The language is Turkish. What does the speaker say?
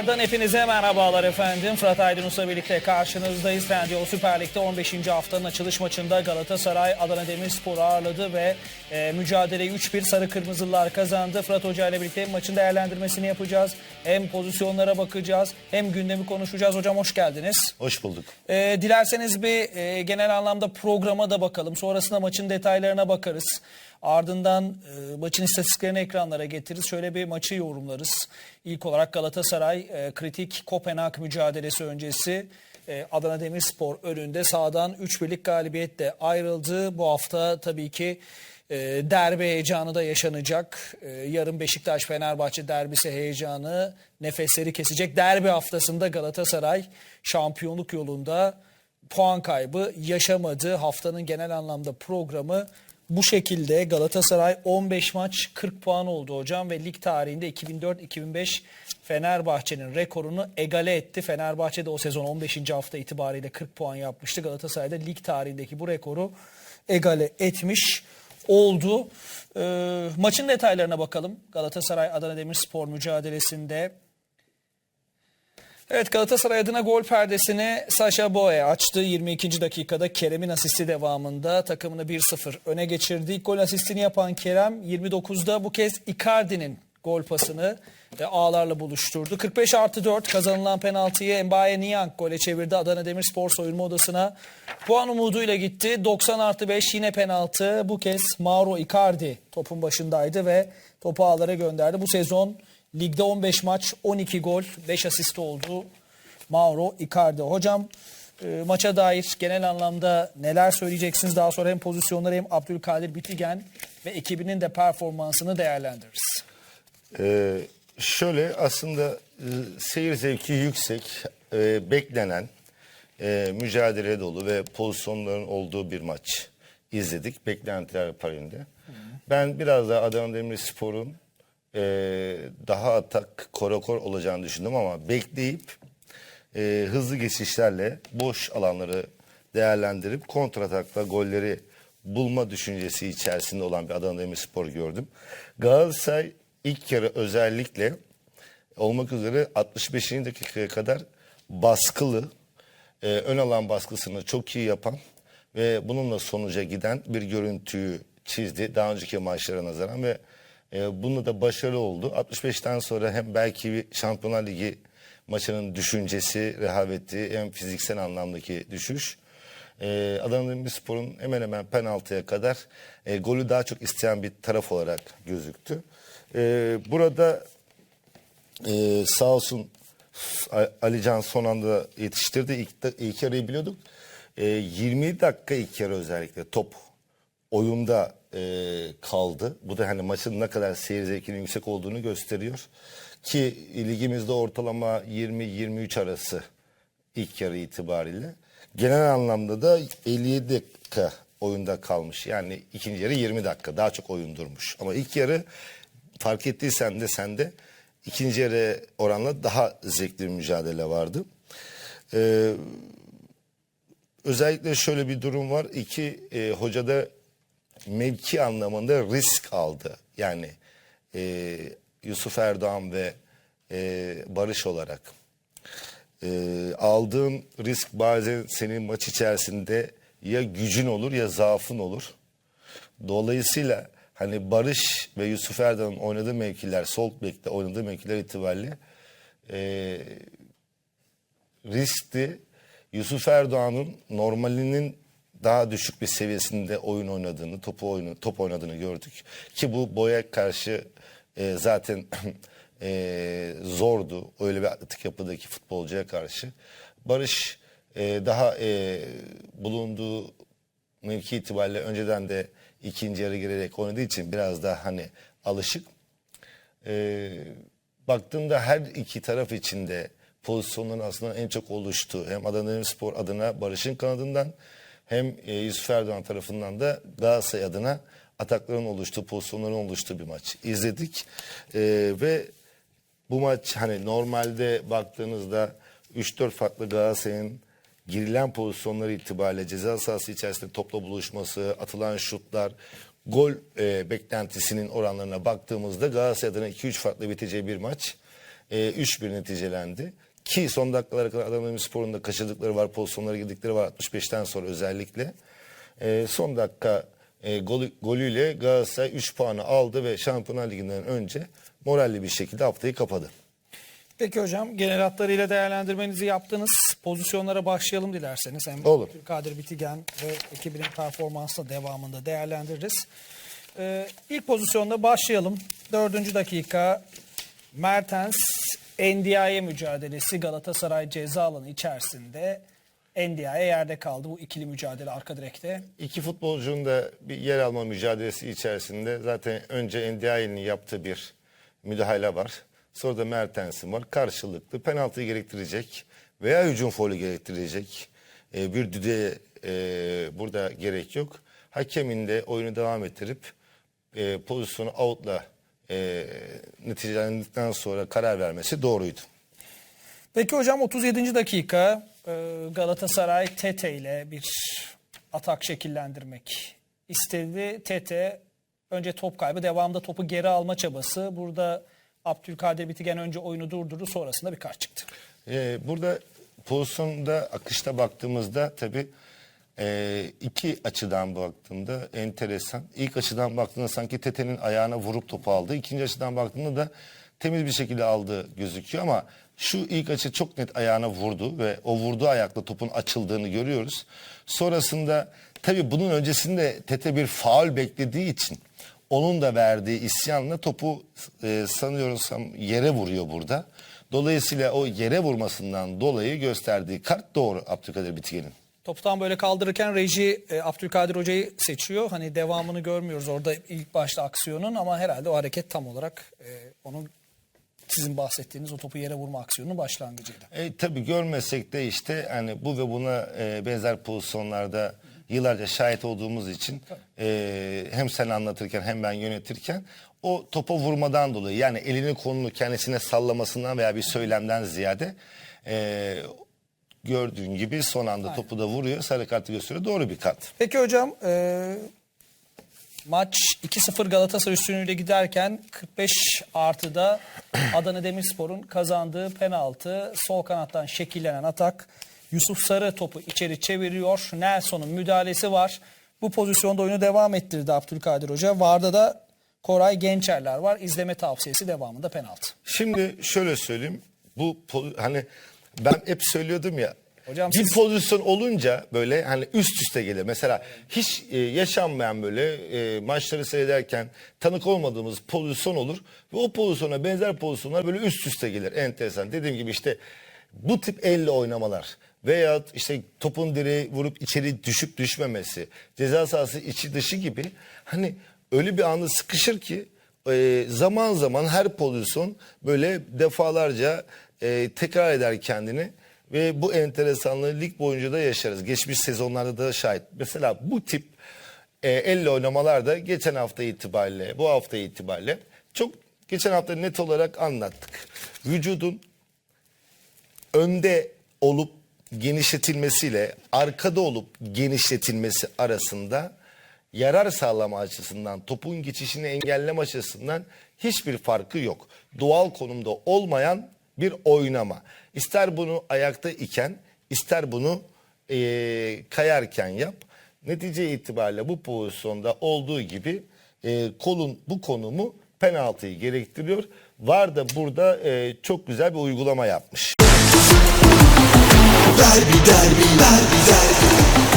Ekranlardan hepinize merhabalar efendim. Fırat Aydınus'la birlikte karşınızdayız. Trendyol Süper Lig'de 15. haftanın açılış maçında Galatasaray Adana Demirspor'u ağırladı ve e, mücadeleyi 3-1 Sarı Kırmızılılar kazandı. Fırat Hoca ile birlikte maçın değerlendirmesini yapacağız. Hem pozisyonlara bakacağız. Hem gündemi konuşacağız. Hocam hoş geldiniz. Hoş bulduk. E, dilerseniz bir e, genel anlamda programa da bakalım. Sonrasında maçın detaylarına bakarız. Ardından e, maçın istatistiklerini ekranlara getiririz. Şöyle bir maçı yorumlarız. İlk olarak Galatasaray e, kritik Kopenhag mücadelesi öncesi e, Adana Demirspor önünde sağdan 3 birlik galibiyetle ayrıldı. Bu hafta tabii ki e, derbi heyecanı da yaşanacak. E, yarın Beşiktaş-Fenerbahçe derbisi heyecanı nefesleri kesecek. Derbi haftasında Galatasaray şampiyonluk yolunda puan kaybı yaşamadı. Haftanın genel anlamda programı bu şekilde Galatasaray 15 maç 40 puan oldu hocam ve lig tarihinde 2004-2005 Fenerbahçe'nin rekorunu egale etti. Fenerbahçe de o sezon 15. hafta itibariyle 40 puan yapmıştı. Galatasaray da lig tarihindeki bu rekoru egale etmiş oldu. Ee, maçın detaylarına bakalım. Galatasaray Adana Demirspor mücadelesinde Evet Galatasaray adına gol perdesini Sasha Boye açtı. 22. dakikada Kerem'in asisti devamında takımını 1-0 öne geçirdi. İlk gol asistini yapan Kerem 29'da bu kez Icardi'nin gol pasını ve ağlarla buluşturdu. 45 artı 4 kazanılan penaltıyı Mbaye Niang gole çevirdi. Adana Demirspor soyunma odasına puan umuduyla gitti. 90 artı 5 yine penaltı. Bu kez Mauro Icardi topun başındaydı ve topu ağlara gönderdi. Bu sezon Ligde 15 maç, 12 gol, 5 asist oldu Mauro Icardi. Hocam e, maça dair genel anlamda neler söyleyeceksiniz? Daha sonra hem pozisyonları hem Abdülkadir Bitigen ve ekibinin de performansını değerlendiririz. Ee, şöyle aslında e, seyir zevki yüksek, e, beklenen, e, mücadele dolu ve pozisyonların olduğu bir maç izledik. Beklentiler parinde. Ben biraz daha Adana Demirspor'un e, daha atak korakor olacağını düşündüm ama bekleyip e, hızlı geçişlerle boş alanları değerlendirip kontratakla golleri bulma düşüncesi içerisinde olan bir Adana Demirspor gördüm. Galatasaray ilk kere özellikle olmak üzere 65. dakikaya kadar baskılı, e, ön alan baskısını çok iyi yapan ve bununla sonuca giden bir görüntüyü çizdi daha önceki maçlara nazaran ve e, bunu da başarılı oldu. 65'ten sonra hem belki Şampiyonlar Ligi maçının düşüncesi, rehaveti hem fiziksel anlamdaki düşüş. E, Adana Demirspor'un hemen hemen penaltıya kadar e, golü daha çok isteyen bir taraf olarak gözüktü. E, burada e, sağ olsun Alican son anda yetiştirdi. İlk, ilk yarıyı biliyorduk. E, 20 dakika ilk yarı özellikle top oyunda e, kaldı. Bu da hani maçın ne kadar seyir zevkinin yüksek olduğunu gösteriyor. Ki ligimizde ortalama 20-23 arası ilk yarı itibariyle. Genel anlamda da 57 dakika oyunda kalmış. Yani ikinci yarı 20 dakika daha çok oyun durmuş. Ama ilk yarı fark ettiysen de sende ikinci yarı oranla daha zevkli bir mücadele vardı. Ee, özellikle şöyle bir durum var. İki e, hocada mevki anlamında risk aldı. Yani e, Yusuf Erdoğan ve e, Barış olarak e, aldığın risk bazen senin maç içerisinde ya gücün olur ya zaafın olur. Dolayısıyla hani Barış ve Yusuf Erdoğan'ın oynadığı mevkiler, sol bekte oynadığı mevkiler itibariyle e, riskti. Yusuf Erdoğan'ın normalinin daha düşük bir seviyesinde oyun oynadığını, topu oyunu, top oynadığını gördük. Ki bu boya karşı e, zaten e, zordu. Öyle bir atletik yapıdaki futbolcuya karşı. Barış e, daha e, bulunduğu mevki itibariyle önceden de ikinci yarı girerek oynadığı için biraz daha hani alışık. E, baktığımda her iki taraf içinde pozisyonların aslında en çok oluştuğu hem Adana Demirspor adına Barış'ın kanadından hem e, Yusuf Erdoğan tarafından da Galatasaray adına atakların oluştuğu, pozisyonların oluştuğu bir maç izledik. E, ve bu maç hani normalde baktığınızda 3-4 farklı Galatasaray'ın girilen pozisyonları itibariyle ceza sahası içerisinde topla buluşması, atılan şutlar, gol e, beklentisinin oranlarına baktığımızda Galatasaray adına 2-3 farklı biteceği bir maç. e, 3-1 neticelendi. Ki son dakikalara kadar Adana Demirspor'un da kaçırdıkları var, pozisyonlara girdikleri var 65'ten sonra özellikle. E, son dakika e, golü, golüyle Galatasaray 3 puanı aldı ve Şampiyonlar Ligi'nden önce moralli bir şekilde haftayı kapadı. Peki hocam genel hatlarıyla değerlendirmenizi yaptınız. Pozisyonlara başlayalım dilerseniz. Hem Olur. Kadir Bitigen ve ekibinin performansla devamında değerlendiririz. Ee, ilk pozisyonda başlayalım. Dördüncü dakika Mertens Endiaye mücadelesi Galatasaray ceza alanı içerisinde Endiaye yerde kaldı. Bu ikili mücadele arka direkte. İki futbolcunun da bir yer alma mücadelesi içerisinde zaten önce Ndiaye'nin yaptığı bir müdahale var. Sonra da Mertens'in var. Karşılıklı penaltıyı gerektirecek veya hücum faulü gerektirecek e, bir düdüğe e, burada gerek yok. Hakemin de oyunu devam ettirip e, pozisyonu out'la e, neticelendikten sonra karar vermesi doğruydu. Peki hocam 37. dakika e, Galatasaray Tete ile bir atak şekillendirmek istedi. Tete önce top kaybı devamında topu geri alma çabası. Burada Abdülkadir Bitigen önce oyunu durdurdu sonrasında bir kart çıktı. Ee, burada pozisyonda akışta baktığımızda tabii e, iki açıdan baktığımda enteresan. İlk açıdan baktığında sanki Tete'nin ayağına vurup topu aldı. İkinci açıdan baktığında da temiz bir şekilde aldığı gözüküyor ama şu ilk açı çok net ayağına vurdu ve o vurduğu ayakla topun açıldığını görüyoruz. Sonrasında tabii bunun öncesinde Tete bir faul beklediği için onun da verdiği isyanla topu e, sanıyorsam yere vuruyor burada. Dolayısıyla o yere vurmasından dolayı gösterdiği kart doğru Abdülkadir Bitigen'in. Toptan böyle kaldırırken reji e, Abdülkadir Hoca'yı seçiyor. Hani devamını görmüyoruz orada ilk başta aksiyonun ama herhalde o hareket tam olarak e, onun sizin bahsettiğiniz o topu yere vurma aksiyonunun başlangıcıydı. E, tabii görmesek de işte hani bu ve buna e, benzer pozisyonlarda yıllarca şahit olduğumuz için e, hem sen anlatırken hem ben yönetirken o topa vurmadan dolayı yani elini kolunu kendisine sallamasından veya bir söylemden ziyade e, gördüğün gibi son anda topu da vuruyor sarı kartı gösteriyor doğru bir kart. Peki hocam e, maç 2-0 Galatasaray üstünlüğüyle giderken 45 artıda Adana Demirspor'un kazandığı penaltı sol kanattan şekillenen atak Yusuf Sarı topu içeri çeviriyor. Nelson'un müdahalesi var. Bu pozisyonda oyunu devam ettirdi Abdülkadir Hoca. Varda da Koray Gençerler var. İzleme tavsiyesi devamında penaltı. Şimdi şöyle söyleyeyim. Bu hani ben hep söylüyordum ya. Hocam bir siz- pozisyon olunca böyle hani üst üste gelir. Mesela hiç e, yaşanmayan böyle e, maçları seyrederken tanık olmadığımız pozisyon olur ve o pozisyona benzer pozisyonlar böyle üst üste gelir. Enteresan. Dediğim gibi işte bu tip elle oynamalar veya işte topun direği vurup içeri düşüp düşmemesi, ceza sahası içi dışı gibi hani öyle bir anda sıkışır ki e, zaman zaman her pozisyon böyle defalarca e, tekrar eder kendini ve bu enteresanlığı lig boyunca da yaşarız. Geçmiş sezonlarda da şahit. Mesela bu tip e, elle oynamalar da geçen hafta itibariyle, bu hafta itibariyle çok geçen hafta net olarak anlattık. Vücudun önde olup genişletilmesiyle arkada olup genişletilmesi arasında yarar sağlama açısından, topun geçişini engelleme açısından hiçbir farkı yok. Doğal konumda olmayan bir oynama. İster bunu ayakta iken, ister bunu eee, kayarken yap. Netice itibariyle bu pozisyonda olduğu gibi eee, kolun bu konumu penaltıyı gerektiriyor. Var da burada eee, çok güzel bir uygulama yapmış. Derbi derbi derbi derbi